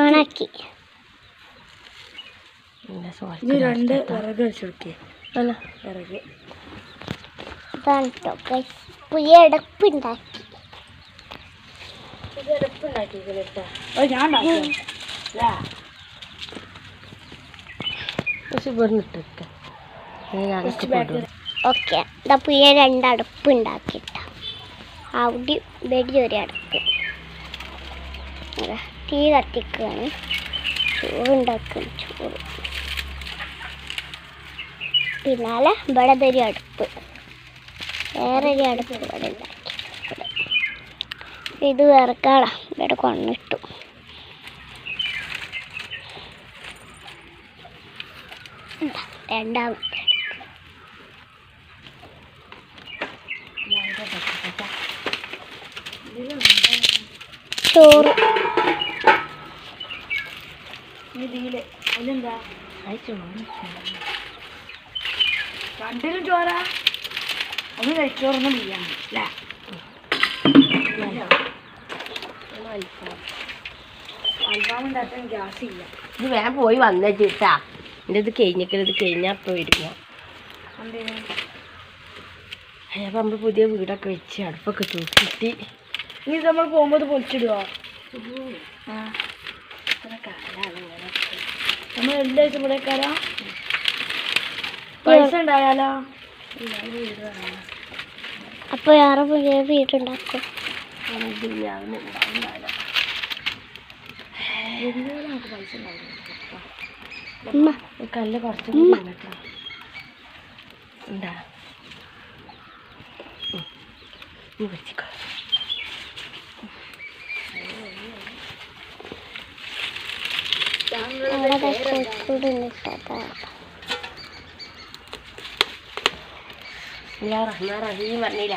ഓണാക്കി രണ്ട് വിറക് വിറക്. ഇതാണ് കേട്ടോ പുതിയ ഓക്കെ. ഇതാ പുതിയ രണ്ട് അടുപ്പ് ഉണ്ടാക്കിട്ട അവിടെ വെടി ഒരു അടുപ്പ്. തീ കത്തിക്കുകയാണ് ചോറ് ഉണ്ടാക്കുകയാണ് ചോറ് പിന്നാലെ ഇവിടെ ഒരു അടുപ്പ്. വേറെ ഒരു അടുപ്പ് ഇവിടെ ഉണ്ടാക്കി. ഇത് വേറെക്കാളാ ഇവിടെ കൊണ്ടിട്ടു. രണ്ടാമത്തെ ചോറ് രണ്ടിലും ചോര ഒന്ന് കഴിച്ചോറൊന്നും ചെയ്യാൻ അല്ലേ അൽഫാം ഉണ്ടാക്കാൻ ഗ്യാസ് ഇല്ല. ഇത് വേഗം പോയി വന്നേച്ചിട്ടാ എന്റെ ഇത് കഴിഞ്ഞിട്ട് ഇത് കഴിഞ്ഞാൽ അപ്പോൾ വരും ഞാൻ എന്തേലും അപ്പം നമ്മൾ പുതിയ വീടൊക്കെ വെച്ച് അടുപ്പൊക്കെ തൂക്കിട്ടി ഇനി നമ്മൾ പോകുമ്പോൾ ഇത് പൊളിച്ചിടുവോ? ആ. നമ്മൾ എല്ലാ ദിവസം ഇവിടെ കയറാം? പൈസ ഉണ്ടായാലോ? അപ്പോൾ ആറ് പുതിയ വീടുണ്ടാക്കും. കല്ല് കുറച്ച് ഉണ്ടാ വെച്ചിക്കോ. അവിടെ ഞാൻ റഹ്മാൻ റഹീം പറഞ്ഞില്ല?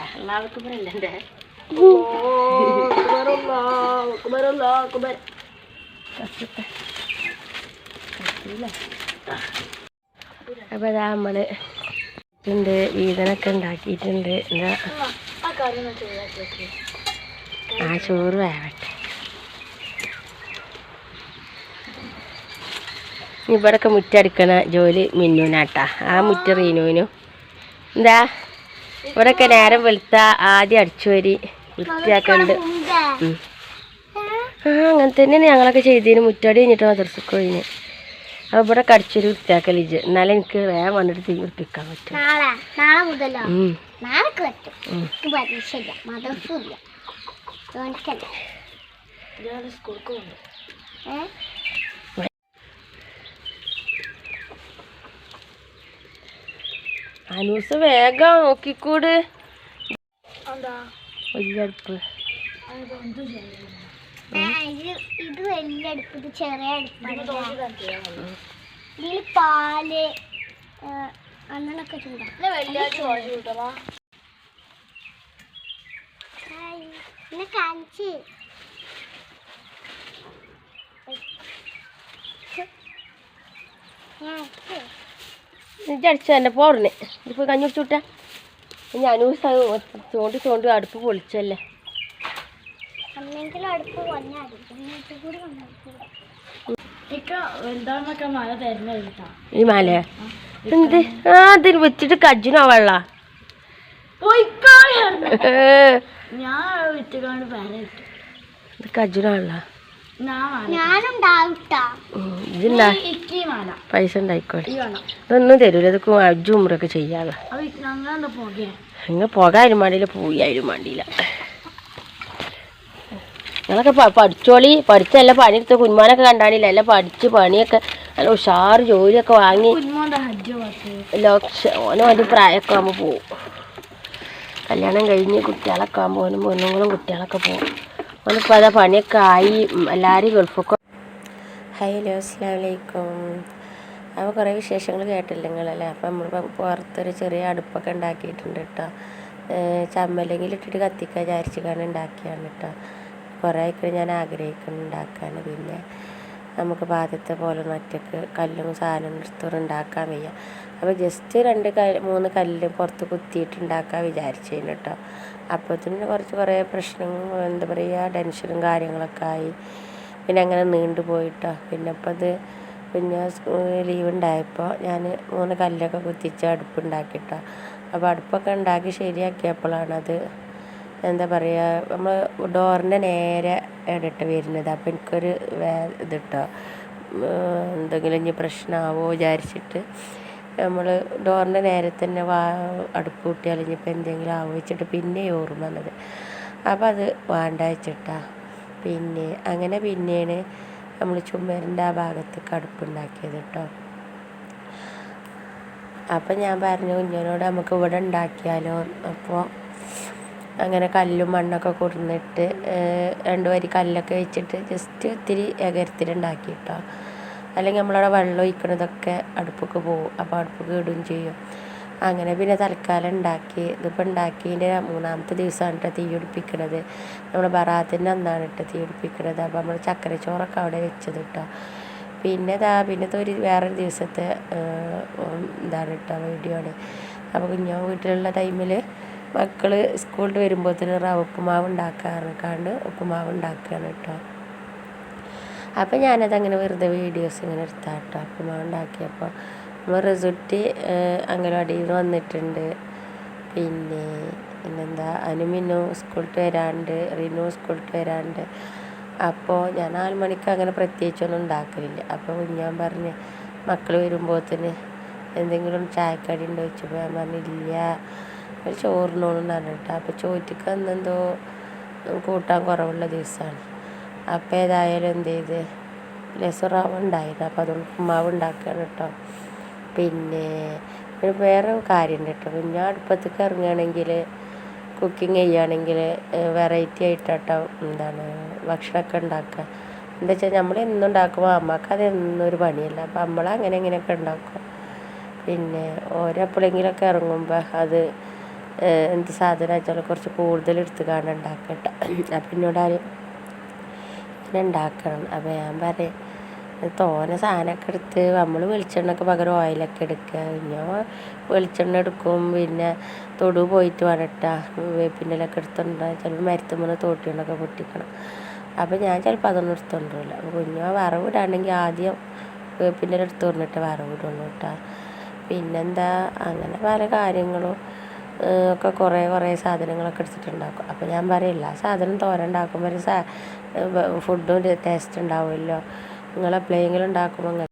അപ്പോൾ ഇതാ നമ്മൾ ഉണ്ട് വീതനൊക്കെ ഉണ്ടാക്കിയിട്ടുണ്ട്. എന്താ? ആ ചോറ് വേവട്ടെ. ഇവിടൊക്കെ മുറ്റടിക്കണ ജോലി മിന്നുനാട്ടാ. ആ മുറ്റ റീനുവിനും. എന്താ? ഇവിടൊക്കെ നേരം വെളുത്ത ആദ്യം അടിച്ചു വരി വൃത്തിയാക്കണ്ട്. ആ അങ്ങനെ തന്നെയാണ് ഞങ്ങളൊക്കെ ചെയ്തതിന് മുറ്റടി കഴിഞ്ഞിട്ട് മദർസക്ക് കഴിഞ്ഞ് അപ്പോൾ ഇവിടെ കടിച്ചൊരു വൃത്തിയാക്കൽ ഇജ് എന്നാലും എനിക്ക് വേഗം വന്നിട്ട് തീ വൃത്തിക്കാൻ പറ്റും. അനൂസ് വേഗം നോക്കിക്കൂട്. ഇത് വലിയ അടുപ്പ് ഇത് ചെറിയ അടുപ്പാണ്. ഇതിൽ പാൽ അങ്ങനൊക്കെ പിന്നെ കാണിച്ച്. ഞാൻ അടിച്ചു തന്നെ പോറിന് ഇപ്പോൾ കഞ്ഞി കുടിച്ചുവിട്ടാ ഞാൻ ചോണ്ടി ചോണ്ടി അടുപ്പ് പൊളിച്ചല്ലേ. ഈ മല എന്ത്? ആ അതിന് വെച്ചിട്ട് കജ്ജിനോ വെള്ള? ഞാൻ കജ്ജിനോ വെള്ള? പൈസ ഇതൊന്നും തരൂല. ഇതൊക്കെ ഉമ്രൊക്കെ ചെയ്യാതെ ഇങ്ങ പോകെ? നിങ്ങൾ പോകാനും വേണ്ടിയില്ല പോയാലും വേണ്ടിയില്ല. നിങ്ങളൊക്കെ പ- പഠിച്ചോളി. പഠിച്ചല്ല പണിയെടുത്ത കുഞ്ഞുമാനൊക്കെ കണ്ടാണില്ല? എല്ലാം പഠിച്ച് പണിയൊക്കെ നല്ല ഉഷാറ് ജോലിയൊക്കെ വാങ്ങി. ഓനും ഒരു പ്രായമൊക്കെ ആകുമ്പോൾ പോവും. കല്യാണം കഴിഞ്ഞ് കുട്ടികളൊക്കെ ആകുമ്പോൾ ഓനും പെണ്ണുങ്ങളും കുട്ടികളൊക്കെ പോവും. ഓനിപ്പോൾ അതാ പണിയൊക്കെ ആയി. എല്ലാവരും ഗൾഫൊക്കെ ഹലോ അസ്സാം വലൈക്കും അപ്പോൾ കുറേ വിശേഷങ്ങൾ കേട്ടില്ല നിങ്ങളല്ലേ? അപ്പം നമ്മൾ പുറത്തൊരു ചെറിയ അടുപ്പൊക്കെ ഉണ്ടാക്കിയിട്ടുണ്ട് കേട്ടോ ചമ്മലെങ്കിൽ ഇട്ടിട്ട് കത്തിക്കാൻ വിചാരിച്ചിട്ടാണ് ഉണ്ടാക്കിയാണ് കേട്ടോ കുറേ ആയിക്കഴിഞ്ഞ് ഞാൻ ആഗ്രഹിക്കുന്നു ഉണ്ടാക്കാൻ പിന്നെ. നമുക്ക് പാദത്തെ പോലെ ഒറ്റയ്ക്ക് കല്ലും സാധനം എടുത്തോണ്ട് ഉണ്ടാക്കാൻ വയ്യ. അപ്പോൾ ജസ്റ്റ് രണ്ട് കല്ല് മൂന്ന് കല്ല് പുറത്ത് കുത്തിയിട്ട് ഉണ്ടാക്കാൻ വിചാരിച്ചതിന് കേട്ടോ അപ്പോഴത്തേന് കുറച്ച് കുറേ പ്രശ്നങ്ങൾ എന്താ പറയുക ടെൻഷനും കാര്യങ്ങളൊക്കെ ആയി. പിന്നെ അങ്ങനെ നീണ്ടു പോയിട്ടോ. പിന്നെ അപ്പോൾ അത് പിന്നെ ലീവ് ഉണ്ടായപ്പോൾ ഞാൻ മൂന്ന് കല്ലൊക്കെ കുത്തിച്ച് അടുപ്പുണ്ടാക്കിയിട്ടോ അപ്പോൾ അടുപ്പൊക്കെ ഉണ്ടാക്കി ശരിയാക്കിയപ്പോഴാണത് എന്താ പറയുക നമ്മൾ ഡോറിന്റെ നേരെ ഇടട്ട് വരുന്നത്. അപ്പം എനിക്കൊരു വേ ഇതിട്ടോ എന്തെങ്കിലും ഇനി പ്രശ്നമാവോ വിചാരിച്ചിട്ട് നമ്മൾ ഡോറിന്റെ നേരെ തന്നെ വാ അടുപ്പ് കൂട്ടിയാൽ ഇനിയിപ്പോൾ എന്തെങ്കിലും ആവോ പിന്നെ ഓർമ്മ വന്നത്. അപ്പം അത് വേണ്ട വെച്ചിട്ടാ. പിന്നെ അങ്ങനെ പിന്നെയാണ് നമ്മൾ ചുമരിന്റെ ആ ഭാഗത്തേക്ക് അടുപ്പുണ്ടാക്കിയത് കേട്ടോ അപ്പം ഞാൻ പറഞ്ഞു കുഞ്ഞിനോട് നമുക്ക് ഇവിടെ ഉണ്ടാക്കിയാലോ? അപ്പോൾ അങ്ങനെ കല്ലും മണ്ണൊക്കെ കൊടുന്നിട്ട് രണ്ട് വരി കല്ലൊക്കെ വെച്ചിട്ട് ജസ്റ്റ് ഇത്തിരി എകരത്തിലുണ്ടാക്കി കേട്ടോ അല്ലെങ്കിൽ നമ്മളവിടെ വെള്ളം ഒഴിക്കണതൊക്കെ അടുപ്പൊക്കെ പോകും അപ്പോൾ അടുപ്പൊക്കെ ഇടുകയും ചെയ്യും. അങ്ങനെ പിന്നെ തൽക്കാലം ഉണ്ടാക്കി ഇതിപ്പോൾ ഉണ്ടാക്കിയതിന്റെ മൂന്നാമത്തെ ദിവസമാണ് കേട്ടോ തീ പിടിപ്പിക്കണത്. നമ്മൾ ബറാത്തിന്റെ അന്നാണ് കേട്ടോ തീ പിടിപ്പിക്കണത് അപ്പോൾ നമ്മൾ ചക്കരച്ചോറൊക്കെ അവിടെ വെച്ചത് കേട്ടോ പിന്നെ ഇതാ പിന്നത്തെ ഒരു വേറൊരു ദിവസത്തെ ഇതാണ് കേട്ടോ വീഡിയോ ആണ് അപ്പോൾ കുഞ്ഞോ വീട്ടിലുള്ള ടൈമിൽ മക്കൾ സ്കൂളിൽ തന്നെ റവ ഉപ്പുമാവ് ഉണ്ടാക്കാറുണ്ട് ഉപ്പുമാവ് ഉണ്ടാക്കുകയാണ് കേട്ടോ. അപ്പോൾ ഞാനതങ്ങനെ വെറുതെ വീഡിയോസ് ഇങ്ങനെ എടുത്താൽ കേട്ടോ ഉപ്പുമാവ് ഉണ്ടാക്കിയപ്പോൾ നമ്മൾ റിസൾട്ട് അംഗനവാടിയിൽ വന്നിട്ടുണ്ട്. പിന്നെ പിന്നെന്താ അനുമിനു സ്കൂളിൽ വരാണ്ട് റിനു സ്കൂളിൽ വരാണ്ട്. അപ്പോൾ ഞാൻ നാല് മണിക്ക് അങ്ങനെ പ്രത്യേകിച്ചൊന്നും ഉണ്ടാക്കലില്ല. അപ്പോൾ ഞാൻ പറഞ്ഞ് മക്കൾ തന്നെ എന്തെങ്കിലും ചായക്കടി ഉണ്ടോ ചോദിച്ചപ്പോൾ ഞാൻ പറഞ്ഞില്ല ഒരു ചോറിനോന്ന് പറഞ്ഞിട്ട്. അപ്പോൾ ചോറ്റിക്ക് അന്നെന്തോ കൂട്ടാൻ കുറവുള്ള ദിവസമാണ് അപ്പോൾ ഏതായാലും എന്ത് ചെയ്ത്? ലെസുറാവ് ഉണ്ടായിരുന്നു. അപ്പോൾ അതുകൊണ്ട് ഉപ്പുമാവ് ഉണ്ടാക്കുകയാണ് കേട്ടോ. പിന്നെ പിന്നെ വേറെ കാര്യമുണ്ട് കേട്ടോ. പിന്നെ അടുപ്പത്തേക്ക് ഇറങ്ങുകയാണെങ്കിൽ കുക്കിംഗ് ചെയ്യുകയാണെങ്കിൽ വെറൈറ്റി ആയിട്ടാട്ടോ എന്താണ് ഭക്ഷണമൊക്കെ ഉണ്ടാക്കുക. എന്താ വെച്ചാൽ നമ്മൾ എന്നും ഉണ്ടാക്കുമ്പോൾ അമ്മയ്ക്ക് അത് എന്നും ഒരു പണിയല്ല. അപ്പം നമ്മൾ അങ്ങനെ ഇങ്ങനെയൊക്കെ ഉണ്ടാക്കും പിന്നെ ഓരോ എപ്പോഴെങ്കിലുമൊക്കെ ഇറങ്ങുമ്പോൾ അത് എന്ത് സാധനം വെച്ചാൽ കുറച്ച് കൂടുതൽ എടുത്ത് കാണാൻ ഉണ്ടാക്കട്ടെ അപ്പം എന്നോട് ആര്? ഇങ്ങനെ ഉണ്ടാക്കണം. അപ്പം ഞാൻ പറയും തോനെ സാധനമൊക്കെ എടുത്ത് നമ്മൾ വെളിച്ചെണ്ണക്ക് പകരം ഓയിലൊക്കെ എടുക്കുക. പിന്നെ വെളിച്ചെണ്ണ എടുക്കും. പിന്നെ തൊടു പോയിട്ട് വരട്ടെ വേപ്പിന്റെലൊക്കെ എടുത്തുകൊണ്ടാ ചിലപ്പോൾ മരത്തുമ്പോൾ തോട്ടികളൊക്കെ പൊട്ടിക്കണം. അപ്പോൾ ഞാൻ ചിലപ്പോൾ അതൊന്നും എടുത്തുകൊണ്ടില്ല അപ്പോൾ കുഞ്ഞു വറവിടാണെങ്കിൽ ആദ്യം വേപ്പിന്റെ എടുത്ത് കൊണ്ടിട്ട് വറവിടുള്ളൂ കേട്ടോ പിന്നെന്താ? അങ്ങനെ പല കാര്യങ്ങളും. ഒക്കെ കുറേ കുറേ സാധനങ്ങളൊക്കെ എടുത്തിട്ടുണ്ടാക്കും. അപ്പോൾ ഞാൻ പറയില്ല സാധനം തോരൻ ഉണ്ടാക്കുമ്പോൾ ഒരു ഫുഡും ടേസ്റ്റ് ഉണ്ടാവുമല്ലോ. നിങ്ങൾ എപ്പോഴെങ്കിലും ഉണ്ടാക്കുമ്പോൾ